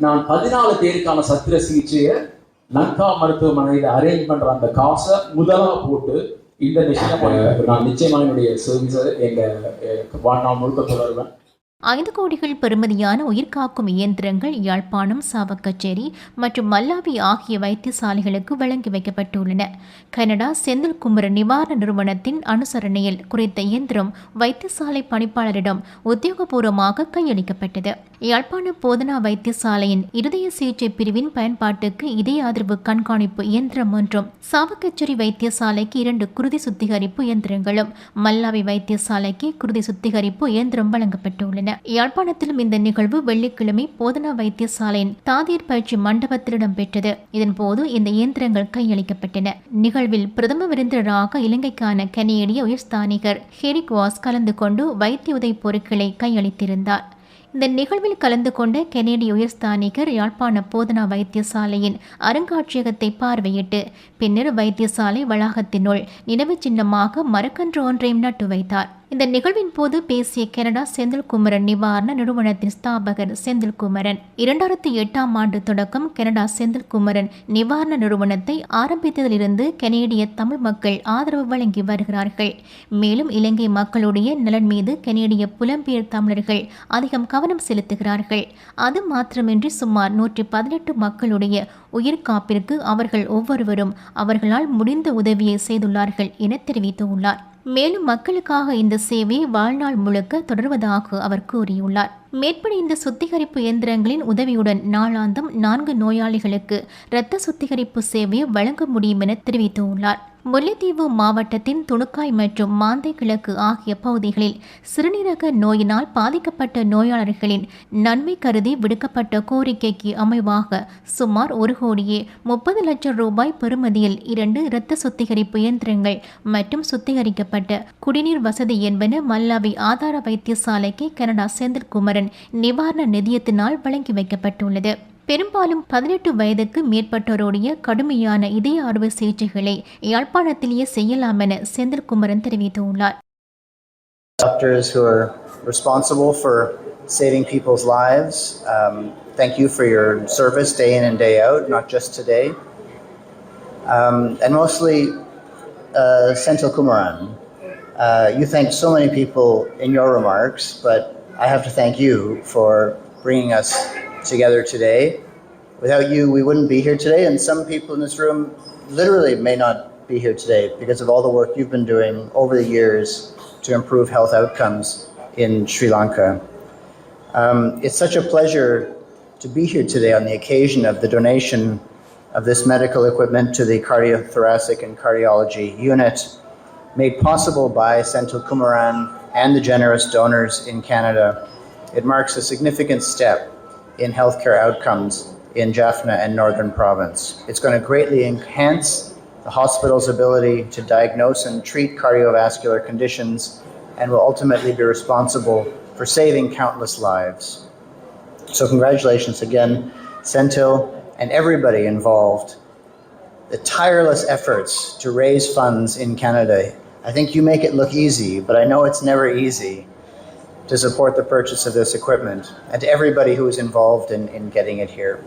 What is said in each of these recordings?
நான் பதினாலு பேருக்கான சத்திர சிகிச்சையை லங்கா மருத்துவமனையில் அரேஞ்ச் பண்ற அந்த காசை முதலா போட்டு இந்த விஷயம் நான் நிச்சயமா என்னுடைய சர்வீஸை எங்க வாழ்நாள் முழுக்க தொடருவேன். ஐந்து கோடிகள் பெறுமதியான உயிர்காக்கும் இயந்திரங்கள் யாழ்ப்பாணம் சாவக்கச்சேரி மற்றும் மல்லாவி ஆகிய வைத்தியசாலைகளுக்கு வழங்கி வைக்கப்பட்டுள்ளன. கனடா செந்தில் குமர நிவாரண நிறுவனத்தின் அனுசரணையில் குறித்த இயந்திரம் வைத்தியசாலை பணிப்பாளரிடம் உத்தியோகபூர்வமாக கையளிக்கப்பட்டது. யாழ்ப்பாண போதனா வைத்தியசாலையின் இருதய சிகிச்சை பிரிவின் பயன்பாட்டுக்கு இதய அதிர்வு கண்காணிப்பு இயந்திரம் ஒன்றும் சாவக்கச்சேரி வைத்தியசாலைக்கு இரண்டு குருதி சுத்திகரிப்பு இயந்திரங்களும் மல்லாவி வைத்தியசாலைக்கு குருதி சுத்திகரிப்பு இயந்திரம் வழங்கப்பட்டுள்ளன. யாழ்ப்பாணத்திலும் இந்த நிகழ்வு வெள்ளிக்கிழமை போதனா வைத்தியசாலையின் தாதியர் பயிற்சி மண்டபத்தில் இடம்பெற்றது. இதன்போது இந்த இயந்திரங்கள் கையளிக்கப்பட்டன. நிகழ்வில் பிரதம விருந்தினராக இலங்கைக்கான கனேடிய உயர்ஸ்தானிகர் ஹெரிக் வாஸ் கலந்து கொண்டு வைத்திய உதவி பொருட்களை கையளித்திருந்தார். இந்த நிகழ்வில் கலந்து கொண்ட கெனேடிய உயர்ஸ்தானிகர் யாழ்ப்பாண போதனா வைத்தியசாலையின் அருங்காட்சியகத்தை பார்வையிட்டு பின்னர் வைத்தியசாலை வளாகத்தினுள் நினைவு சின்னமாக மரக்கன்று ஒன்றையும் நட்டு வைத்தார். இந்த நிகழ்வின் போது பேசிய கனடா செந்தில்குமரன் நிவாரண நிறுவனத்தின் ஸ்தாபகர் செந்தில்குமரன். இரண்டாயிரத்தி எட்டாம் ஆண்டு தொடக்கம் கனடா செந்தில்குமரன் நிவாரண நிறுவனத்தை ஆரம்பித்ததிலிருந்து கனேடிய தமிழ் மக்கள் ஆதரவு வழங்கி வருகிறார்கள். மேலும் இலங்கை மக்களுடைய நலன் மீது கனேடிய புலம்பெயர் தமிழர்கள் அதிகம் கவனம் செலுத்துகிறார்கள். அது மாத்திரமின்றி சுமார் நூற்றி பதினெட்டு மக்களுடைய உயிர் காப்பிற்கு அவர்கள் ஒவ்வொருவரும் அவர்களால் முடிந்த உதவியை செய்துள்ளார்கள் என தெரிவித்துள்ளார். மேலும் மக்களுக்காக இந்த சேவை வாழ்நாள் முழுக்க தொடர்வதாக அவர் கூறியுள்ளார். மேற்படி இந்த சுத்திகரிப்பு இயந்திரங்களின் உதவியுடன் நாளாந்தம் நான்கு நோயாளிகளுக்கு இரத்த சுத்திகரிப்பு சேவையை வழங்க முடியும் என தெரிவித்துள்ளார். முல்லைத்தீவு மாவட்டத்தின் துணுக்காய் மற்றும் மாந்தை கிழக்கு ஆகிய பகுதிகளில் சிறுநீரக நோயினால் பாதிக்கப்பட்ட நோயாளர்களின் நன்மை கருதி விடுக்கப்பட்ட கோரிக்கைக்கு அமைவாக சுமார் ஒரு கோடியே முப்பது லட்சம் ரூபாய் பெறுமதியில் இரண்டு இரத்த சுத்திகரிப்பு இயந்திரங்கள் மற்றும் சுத்திகரிக்கப்பட்ட குடிநீர் வசதி என்பன மல்லாவி ஆதார வைத்தியசாலைக்கு கனடா செந்தில்குமரன் நிவாரண நிதியத்தினால் வழங்கி வைக்கப்பட்டுள்ளது. பெரும்பாலும் பதினெட்டு வயதுக்கு மேற்பட்டோருடைய கடுமையான இதய அறுவை சிகிச்சைகளை யாழ்ப்பாணத்திலேயே செய்யலாம் என செந்தில்குமரன் தெரிவித்துள்ளார் doctors who are responsible for saving people's lives. Um, thank you for your service day in and day out, not just today. Um, and mostly, uh, Senthil Kumaran. Uh, you thanked so many people in your remarks, but I have to thank you for bringing us together today. Without you, we wouldn't be here today, and some people in this room literally may not be here today because of all the work you've been doing over the years to improve health outcomes in Sri Lanka. Um, it's such a pleasure to be here today on the occasion of the donation of this medical equipment to the cardiothoracic and cardiology unit, made possible by Senthil Kumaran and the generous donors in Canada. It marks a significant step in healthcare outcomes in Jaffna and Northern Province. It's going to greatly enhance the hospital's ability to diagnose and treat cardiovascular conditions and will ultimately be responsible for saving countless lives. So, congratulations again, Sentil, and everybody involved. The tireless efforts to raise funds in Canada. I think you make it look easy, but I know it's never easy to support the purchase of this equipment and to everybody who is involved in, in getting it here.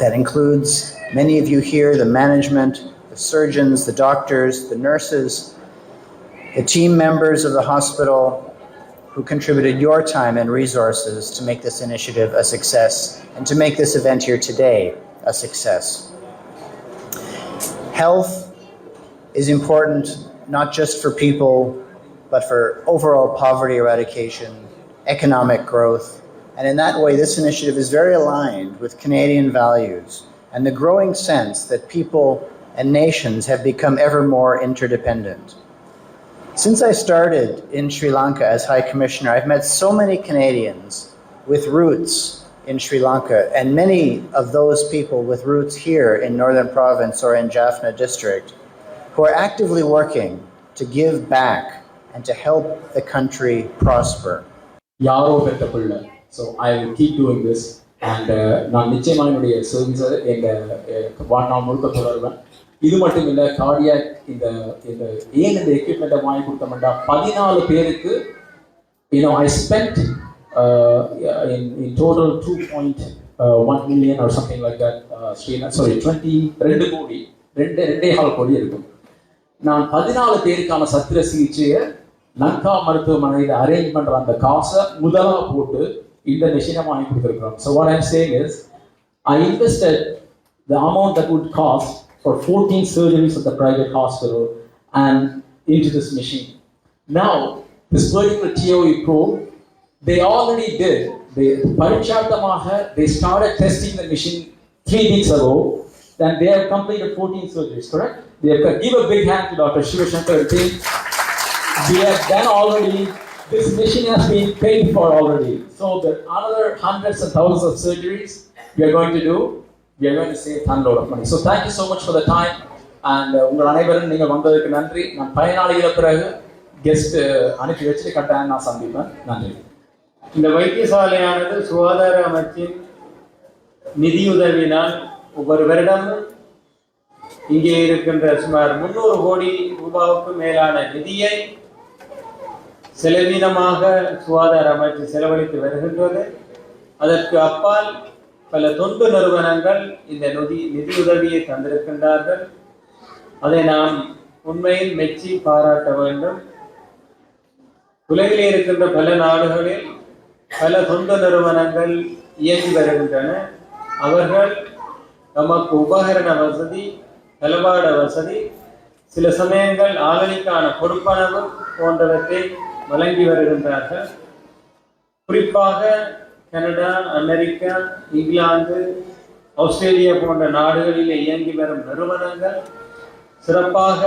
That includes many of you here, the management, the surgeons, the doctors, the nurses, the team members of the hospital who contributed your time and resources to make this initiative a success and to make this event here today a success. Health is important not just for people, but for overall poverty eradication, economic growth, and in that way, this initiative is very aligned with Canadian values and the growing sense that people and nations have become ever more interdependent. Since I started in Sri Lanka as High Commissioner, I've met so many Canadians with roots in Sri Lanka, and many of those people with roots here in Northern Province or in Jaffna District who are actively working to give back and to help the country prosper. யாரோ பெற்ற பிள்ளை so I will keep doing this and நான் நிச்சயமாக என்னுடைய சர்வீஸை எங்கள் வாழ்நாள் முழுக்க தொடருவேன் இது மட்டும் இல்லை கார்டியாக் இந்த இந்த ஏன் இந்த எக்யூப்மெண்ட்டை வாங்கி கொடுத்தோம்னா பதினாலு பேருக்கு you know I spend in in total two point one million or something like that Sreena sorry twenty ரெண்டு கோடி ரெண்டு ரெண்டே கால் கோடி இருக்கும் நான் பதினாலு பேருக்கான சத்திர சிகிச்சையை லங்கா மருத்துவமனையில் அரேஞ்ச் பண்ணுற அந்த காசை முதலாக போட்டு இந்த மிஷினை வாங்கி கொடுத்துருக்குறோம் so what I'm saying is I invested the amount that would cost for fourteen surgeries at the private hospital and in this machine now this particular D O E pro they already did they பரிட்சார்த்தமாக they start testing the machine three weeks ago and there have complete fourteen surgeries correct have, give a big hand to Dr. Shivashankar and team. We have done already, this machine has been paid for already. So the another hundreds and thousands of surgeries we are going to do, we are going to save ton load of money. So thank you so much for the time. And uh, உங்கள் அனைவரும் நீங்கள் வந்ததுக்கு நன்றி நான் பயனாளிகளை பிறகு guest அனுப்பி வச்சுட்டு கட்டாயம் நான் சந்திப்பேன் நன்றி இந்த வைத்தியசாலையானது சுகாதார அமைச்சின் நிதியுதவினால் ஒவ்வொரு வருடமும் இங்கே இருக்கின்ற சுமார் முன்னூறு கோடி ரூபாவுக்கு மேலான நிதியை செலவீனமாக சுகாதார அமைச்சு செலவழித்து வருகின்றது. அதற்கு அப்பால் பல தொண்டு நிறுவனங்கள் இந்த நிதி நிதியுதவியை தந்திருக்கின்றார்கள். அதை நாம் உண்மையில் மெச்சி பாராட்ட வேண்டும். உலகிலே இருக்கின்ற பல நாடுகளில் பல தொண்டு நிறுவனங்கள் இயங்கி வருகின்றன. அவர்கள் நமக்கு உபகரண வசதி தளபாட வசதி. சில சமயங்கள் ஆளணிக்கான கொடுப்பனவு போன்றவற்றை வழங்கி வருகின்றார்கள். குறிப்பாக கனடா அமெரிக்கா இங்கிலாந்து ஆஸ்திரேலியா போன்ற நாடுகளில் இயங்கி வரும் நிறுவனங்கள் சிறப்பாக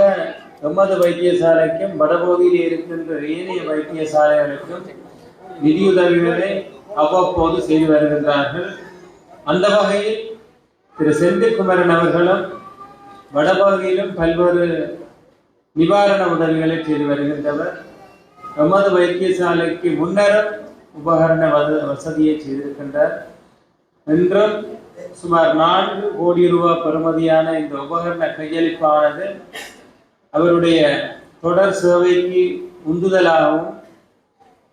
எமது வைத்தியசாலைக்கும் வடபகுதியில் இருக்கின்ற ஏனைய வைத்தியசாலைகளுக்கும் நிதியுதவிகளை அவ்வப்போது செய்து வருகின்றார்கள். அந்த வகையில் திரு செந்தில்குமரன் அவர்களும் வடபகுதியிலும் பல்வேறு நிவாரண உதவிகளை செய்து வருகின்றவர். எமது வைத்தியசாலைக்கு முன்னரும் உபகரண வசதியை செய்திருக்கின்றார். என்றும் சுமார் நான்கு கோடி ரூபாய் பெறுமதியான இந்த உபகரண கையளிப்பானது அவருடைய தொடர் சேவைக்கு உந்துதலாகவும்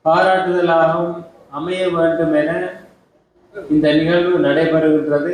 பாராட்டுதலாகவும் அமைய வேண்டும் என இந்த நிகழ்வு நடைபெறுகின்றது.